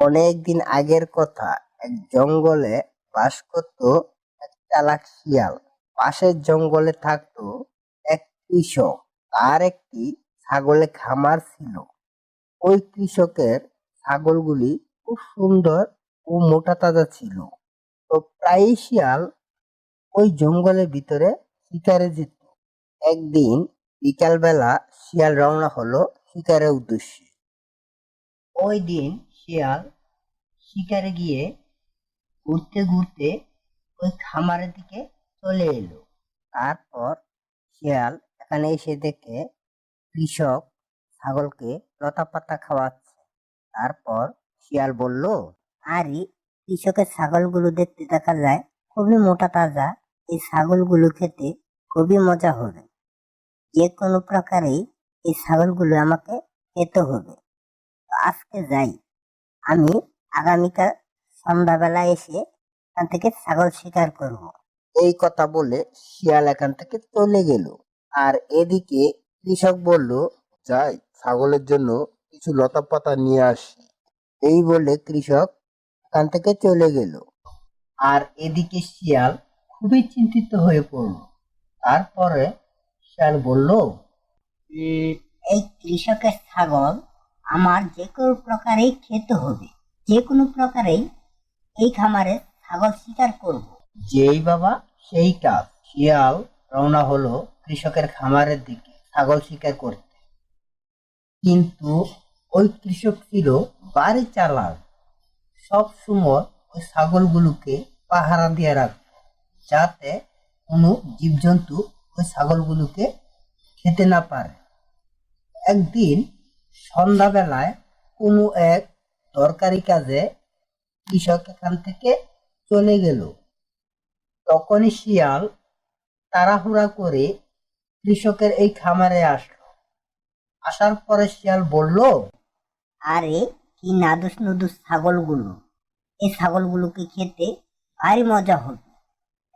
অনেকদিন আগের কথা, এক জঙ্গলে বাস করত এক চালাক শিয়াল। পাশের জঙ্গলে থাকতো এক কৃষক। তার একটি ছাগলের খামার ছিল। ওই কৃষকের ছাগলগুলি খুব সুন্দর ও মোটা তাজা ছিল। তো প্রায়ই শিয়াল ওই জঙ্গলের ভিতরে শিকারে যেত। একদিন বিকালবেলা শিয়াল রওনা হলো শিকারের উদ্দেশ্যে। ওই দিন শিয়াল শিকারে গিয়ে ঘুরতে ঘুরতে ওই খামারের দিকে চলে এলো। তারপর শিয়াল এখানে এসে দেখে কৃষক ছাগলকে লতা পাতা খাওয়াচ্ছে। তারপর শিয়াল বলল, আরে, কৃষকের ছাগলগুলো দেখতে দেখা যায় খুবই মোটা তাজা। এই ছাগলগুলো খেতে খুবই মজা হবে। যে কোনো প্রকারেই এই ছাগলগুলো আমাকে খেতে হবে। আজকে যাই। আমি আগামীকাল সন্ধ্যাবেলা এসে এখান থেকে ছাগল শিকার করব। এই কথা বলে শিয়াল এখান থেকে চলে গেল। আর এদিকে কৃষক বলল যাই ছাগলের জন্য কিছু লতা পাতা নিয়ে আসি। এই বলে কৃষক এখান থেকে চলে গেল। আর এদিকে শিয়াল খুবই চিন্তিত হয়ে পড়ল। তারপরে শিয়াল বলল এই কৃষকের ছাগল আমার যে কোনো প্রকারেই খেতে হবে। যে কোনো প্রকারেই এই খামারে ছাগল শিকার করব। যেই বাবা সেই কাজ শিয়াল রওনা হলো কৃষকের খামারের দিকে ছাগল শিকার করতে। কিন্তু ওই কৃষক ছিল বাড়ি চালাক। সব সময় ওই ছাগলগুলোকে পাহারা দিয়ে রাখত, যাতে কোনো জীবজন্তু ওই ছাগলগুলোকে খেতে না পারে। একদিন সন্ধ্যাবেলায় কোনো এক দরকারি কাজে কৃষক এখান থেকে চলে গেল। তখনই শিয়াল তাড়াহুড়া করে কৃষকের এই খামারে আসলো। আসার পরে শিয়াল বলল আরে কি নাদুস নুদুস ছাগলগুলো। এই ছাগলগুলোকে খেতে ভারী মজা হবে।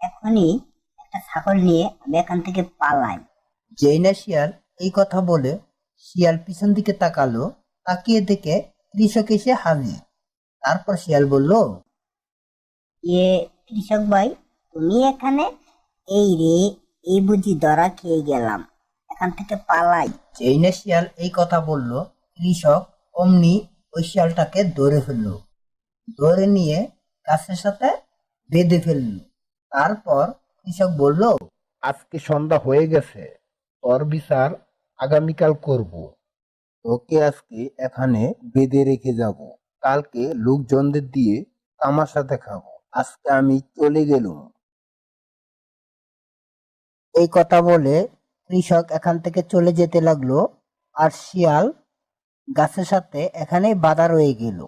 এখনই একটা ছাগল নিয়ে আমি এখান থেকে পালাই। যেই না শিয়াল এই কথা বলে শিয়াল পিছন দিকে তাকালো তাকিয়ে দেখে কৃষক এসে হাজির। তারপর শিয়াল বলল এ কৃষক ভাই তুমি এখানে? এই রে এই বুঝি ধরা খেয়ে গেলাম। এখান থেকে পালাই। যেই না শিয়াল এই কথা বলল। কৃষক অমনি ওই শিয়ালটাকে ধরে ফেলল। ধরে নিয়ে গাছের সাথে বেঁধে ফেলল। তারপর কৃষক বলল আজকে সন্ধ্যা হয়ে গেছে। তোর বিচার আগামীকাল করব। তোকে আজকে এখানে বেঁধে রেখে যাব। কালকে লোকজনদের দিয়ে তামাশা দেখাবো। আজকে আমি চলে গেলুম। এই কথা বলে কৃষক এখান থেকে চলে যেতে লাগল আর শিয়াল গাছের সাথে এখানে বাধা রয়ে গেল।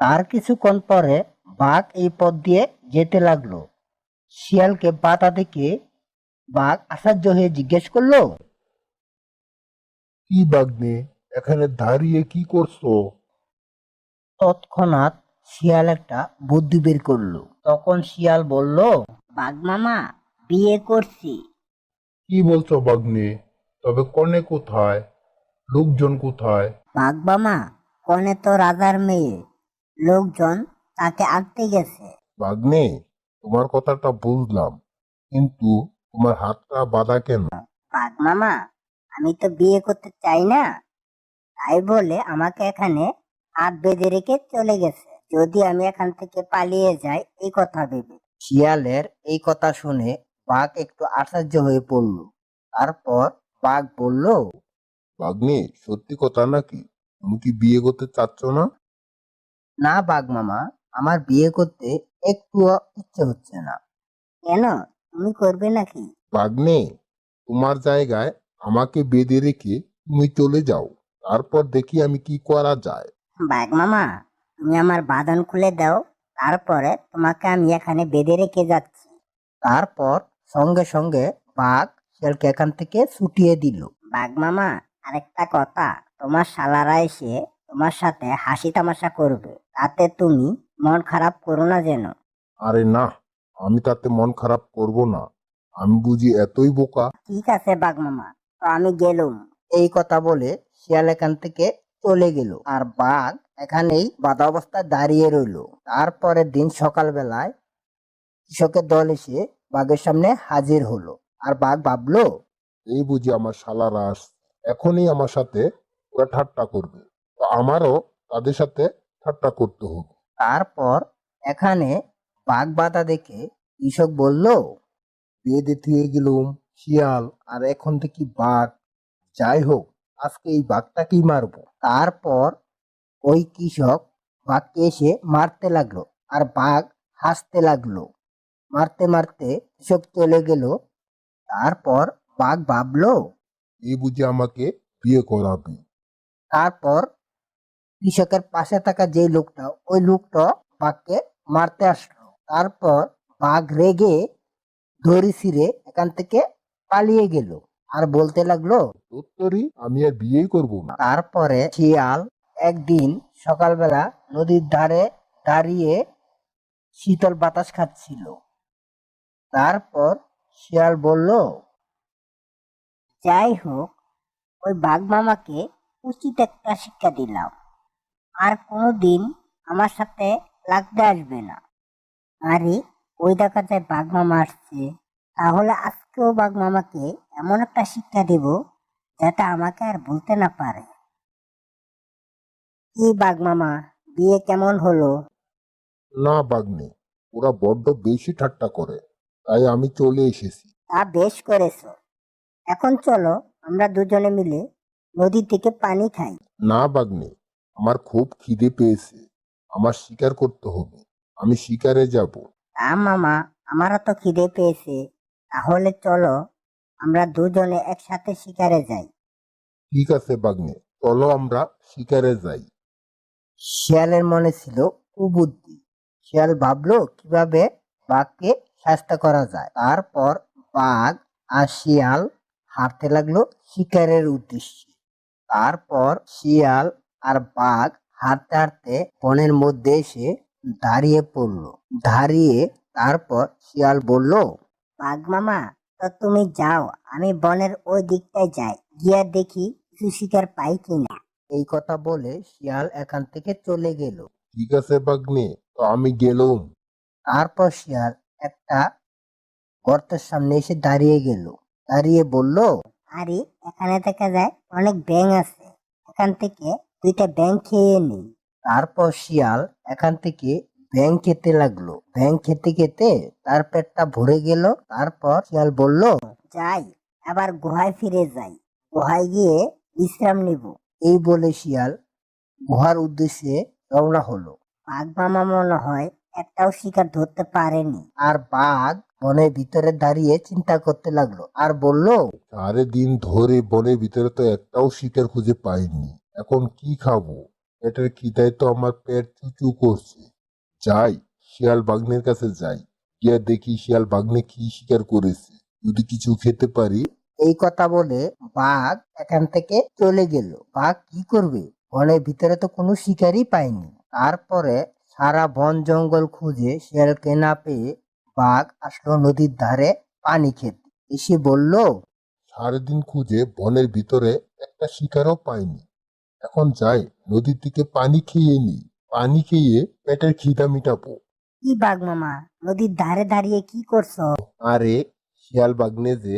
তার কিছুক্ষণ পরে বাঘ এই পথ দিয়ে যেতে লাগল। শিয়ালকে বাধা দেখে বাঘ আশ্চর্য হয়ে জিজ্ঞেস করল কি বাগনে? এখানে দাঁড়িয়ে কি করছ? তৎক্ষণাৎ শিয়াল একটা বুদ্ধি বের করল। তখন শিয়াল বলল বাঘ মামা বিয়ে করছি। কি বলছো বাগনে? তবে কনে কোথায়? লোকজন কোথায়? বাঘ মামা কনে তো রাজার মেয়ে। লোকজন তাকে আঁকতে গেছে। বাগনে তোমার কথাটা বুঝলাম কিন্তু তোমার হাতটা বাঁধা কেন? বাঘ মামা আমি তো বিয়ে করতে চাই না। তাই বলে আমাকে এখানে হাত বেঁধে রেখে চলে গেছে। যদি আমি এখান থেকে পালিয়ে যাই এই কথা ভেবে। শিয়ালের এই কথা শুনে বাঘ একটু আশ্চর্য হয়ে পড়ল। তারপর বাঘ বলল বাগনে সত্যি কথা নাকি? তুমি কি বিয়ে করতে চাচ্ছ না? না বাঘ মামা আমার বিয়ে করতে একটুও ইচ্ছে হচ্ছে না। কেন? তুমি করবে নাকি? বাগনে তোমার জায়গায় আমাকে বেঁধে রেখে তুমি চলে যাও। তারপর দেখি আমি কি করা যায়। বাঘ মামা তুমি আমার বাঁধন খুলে দাও তারপরে তোমাকে আমি এখানে বেঁধে রেখে যাচ্ছি। তারপর সঙ্গে সঙ্গে বাঘ শিয়ালকে এখান থেকে ছুটিয়ে দিল। বাঘ মামা আরেকটা কথা তোমার শালারা এসে তোমার সাথে হাসি তামাশা করবে। তাতে তুমি মন খারাপ করো না যেন। আরে না আমি তাতে মন খারাপ করব না। আমি বুঝি এতই বোকা। ঠিক আছে বাঘ মামা আমি গেলুম। এই কথা বলে শিয়াল এখান থেকে চলে গেল আর বাঘ এখানেই বাধা অবস্থায় দাঁড়িয়ে রইল। তারপরের দিন সকালবেলায় কৃষকের দল এসে বাঘের সামনে হাজির হলো। আর বাঘ ভাবলো এই বুঝি আমার শালারা আসছে এখনই আমার সাথে ওরা ঠাট্টা করবে। তো আমারও তাদের সাথে ঠাট্টা করতে হবে। তারপর এখানে বাঘ বাধা দেখে কৃষক বলল বেঁধে থুয়ে গেলুম। শিয়াল, আর এখন থেকে বাঘ। যাই হোক, আজকে এই বাঘটাকেই মারবো। তারপর ওই কৃষক বাঘকে এসে মারতে লাগল, আর বাঘ হাসতে লাগল। মারতে মারতে কৃষক চলে গেল। তারপর বাঘ ভাবলো এই বুঝে আমাকে বিয়ে করাবে। তারপর কৃষকের পাশে থাকা যে লোকটা, ওই লোকটা বাঘকে মারতে আসলো। তারপর বাঘ রেগে দড়ি ছিঁড়ে এখান থেকে পালিয়ে গেল। আর বলতে লাগল তোরই আমি আর বিয়েই করব না। তারপরে শিয়াল একদিন সকালবেলা নদীর ধারে দাঁড়িয়ে শীতল বাতাস খাচ্ছিল। তারপর শিয়াল বলল যাই হোক ওই বাঘ মামাকে উচিত একটা শিক্ষা দিলাম। আর কোনোদিন আমার সাথে লাগতে আসবে না। আরে ওই দেখা যায় বাঘ মামা আসছে। তাহলে আজকেও বাঘ মামাকে এমন একটা শিক্ষা দেব যাতে আমাকে আর বলতে না পারে। কি বাঘ মামা বিয়ে কেমন হলো? না বাগনে ওরা বড্ড বেশি ঠাট্টা করে তাই আমি চলে এসেছি। তা বেশ করেছ। এখন চলো আমরা দুজনে মিলে নদী থেকে পানি খাই। না বাগনে আমার খুব খিদে পেয়েছে আমার শিকার করতে হবে আমি শিকারে যাব। তা মামা আমারও তো খিদে পেয়েছে। তাহলে চলো আমরা দুজনে একসাথে শিকারে যাই। ঠিক আছে বাগনে। চলো আমরা শিকারে যাই। শিয়ালের মনে ছিল কুবুদ্ধি। শিয়াল ভাবলো কীভাবে বাঘকে শাস্তা করা যায়। তারপর বাঘ আর শিয়াল হাঁটতে লাগল শিকারের উদ্দেশ্যে। তারপর শিয়াল আর বাঘ হাঁটতে হাঁটতে বনের মধ্যে এসে দাঁড়িয়ে পড়ল। দাঁড়িয়ে তারপর শিয়াল বলল বাঘ মামা তো তুমি যাও আমি বনের ওই দিকটায় যাই গিয়ে দেখি কিছু শিকার পাই কিনা। এই কথা বলে শিয়াল এখান থেকে চলে গেল। ঠিক আছে বাগনে তো আমি গেলুম। তারপর শিয়াল একটা গর্তের সামনে এসে দাঁড়িয়ে গেল। দাঁড়িয়ে বলল আরে এখানে দেখা যায় অনেক ব্যাং আছে। এখান থেকে দুইটা ব্যাং খেয়ে নিই তারপর শিয়াল এখান থেকে ব্যাং খেতে লাগল। ব্যাং খেতে খেতে তার পেটটা ভরে গেল। তারপর শিয়াল বলল যাই আবার গুহায় ফিরে যাই। গুহায় গিয়ে বিশ্রাম নিব। এই বলে শিয়াল গুহার উদ্দেশ্যে রওনা হলো। বাঘ মামা মনে হয় একটাও শিকার ধরতে পারেনি। আর বাঘ বনের ভিতরে দাঁড়িয়ে চিন্তা করতে লাগল আর বলল চারে দিন ধরে বনের ভিতরে তো একটাও শিকার খুঁজে পাইনি। এখন কি খাব? পেটের খিদায় তো আমার পেট চুচু করছে। যাই শিয়াল বাগনের কাছে যাই। গিয়ে দেখি শিয়াল বাগনে কি শিকার করেছে। যদি কিছু খেতে পারি? এই কথা বলে বাঘ এখান থেকে চলে গেল। বাঘ কি করবে? বনের ভিতরে তো কোনো শিকারই পায়নি। তারপরে সারা বন জঙ্গল খুঁজে শিয়ালকে না পেয়ে বাঘ আসলো নদীর ধারে পানি খেতে। এসে বলল সারাদিন খুঁজে বনের ভিতরে একটা শিকারও পাইনি। এখন যাই নদীর দিকে পানি খেয়ে নি। পানি খেয়ে পেটের খিদা মিটাবো। কি বাঘ মামা? নদীর ধারে দাঁড়িয়ে কি করছ? আরে শিয়াল বাগনে যে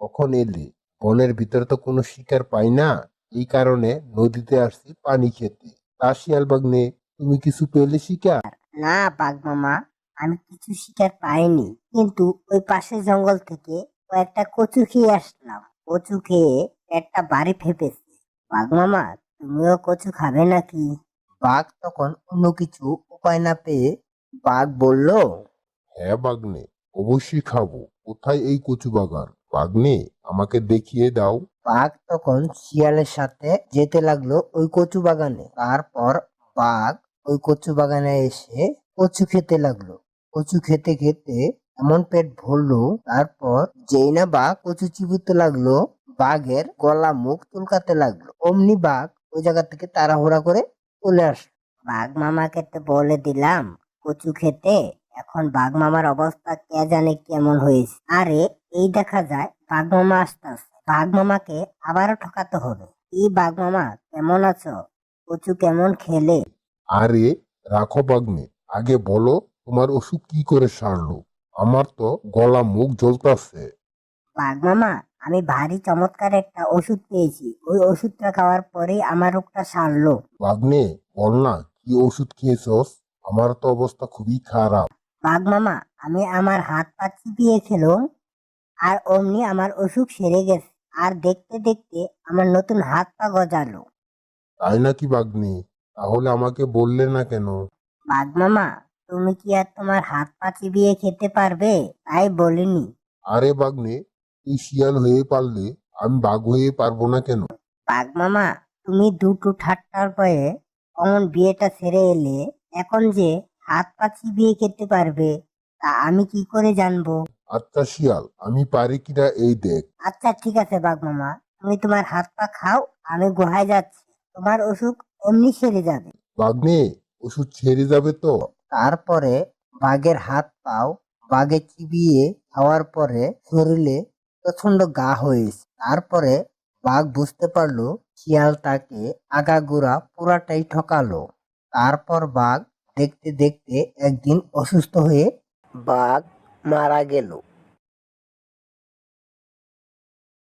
কখন এলে? বনের ভিতরে তো কোনো শিকার পাই না। এই কারণে নদীতে আসছি পানি খেতে। তা শিয়াল বাগনে তুমি কিছু পেলে শিকার? না বাঘ মামা আমি কিছু শিকার পাইনি। কিন্তু ওই পাশে জঙ্গল থেকে কয়েকটা কচু খেয়ে আসলাম। কচু খেয়ে একটা বাড়ি ফেপেছে। বাঘ মামা তুমিও কচু খাবে নাকি? বাঘ তখন অন্য কিছু উপায় না পেয়ে বাঘ বলল হ্যাঁ বাগনে অবশ্যই খাব। কোথায় এই কচু বাগান? বাগনে আমাকে দেখিয়ে দাও। বাঘ তখন শিয়ালের সাথে যেতে লাগল ওই কচু বাগানে। তারপর বাঘ ওই কচু বাগানে এসে কচু খেতে লাগল। কচু খেতে খেতে এমন পেট ভরলো তারপর যেই না বাঘ কচু চিবুতে লাগল বাঘের গলা মুখ চুলকাতে লাগল। অমনি বাঘ ওই জায়গা থেকে তাড়াহুড়া করে চলে আসলো। বাঘ মামাকে তো বলে দিলাম কচু খেতে। এখন বাঘ মামার অবস্থা কে জানে কেমন হয়েছে। আরে এই দেখা যায় বাঘ মামা আসতেছে। বাঘ মামাকে আবারও ঠকাতে হবে। এই বাঘ মামা কেমন আছো? কচু কেমন খেলে? আরে রাখো বাগ্নে আগে বলো তোমার ওষুধ কি করে সারলো? আমার তো গলা মুখ জ্বলতাছে। বাঘ মামা আমি ভারী চমৎকার একটা ওষুধ পেয়েছি। ওই ওষুধটা খাওয়ার পরেই আমার রোগটা সারলো। বাগ্নে বল না কি ওষুধ খেয়েছস? আমার তো অবস্থা খুবই খারাপ। বাঘ মামা আমি আমার হাত পা চিপিয়ে খেলাম আর অমনি আমার অসুখ সেরে গেছে। আর দেখতে দেখতে আমার নতুন হাত পা গজালো। তাই নাকি বাগ্নে তাহলে আমাকে বললে না কেন? বাঘ মামা তুমি কি আর তোমার হাত পা চিবিয়ে খেতে পারবে? তাই বলিনি। আরে বাগ্নে তুই শিয়াল হয়ে পারলে আমি বাঘ হয়ে পারব না কেন? বাঘ মামা তুমি দুটো ঠাট্টার পরে অমন বিয়েটা সেরে এলে এখন যে হাত পা চিবিয়ে খেতে পারবে তা আমি কি করে জানব? আচ্ছা শিয়াল আমি পারি কিনা এই দেখ। আচ্ছা ঠিক আছে বাঘ মামা তুমি তোমার হাত পা খাও আমি গুহায় যাচ্ছি। তোমার অসুখ এমনি সেরে যাবে। বাগ্নে ওষুধ ছেড়ে যাবে তো? তারপরে বাঘের হাত পাও বাঘে চিবিয়ে খাওয়ার পরে শরীরে প্রচণ্ড গা হয়েছে। তারপরে বাঘ বুঝতে পারল শিয়াল তাকে আগাগোড়া পুরাটাই ঠকালো। তারপর বাঘ দেখতে দেখতে একদিন অসুস্থ হয়ে বাঘ মারা গেল।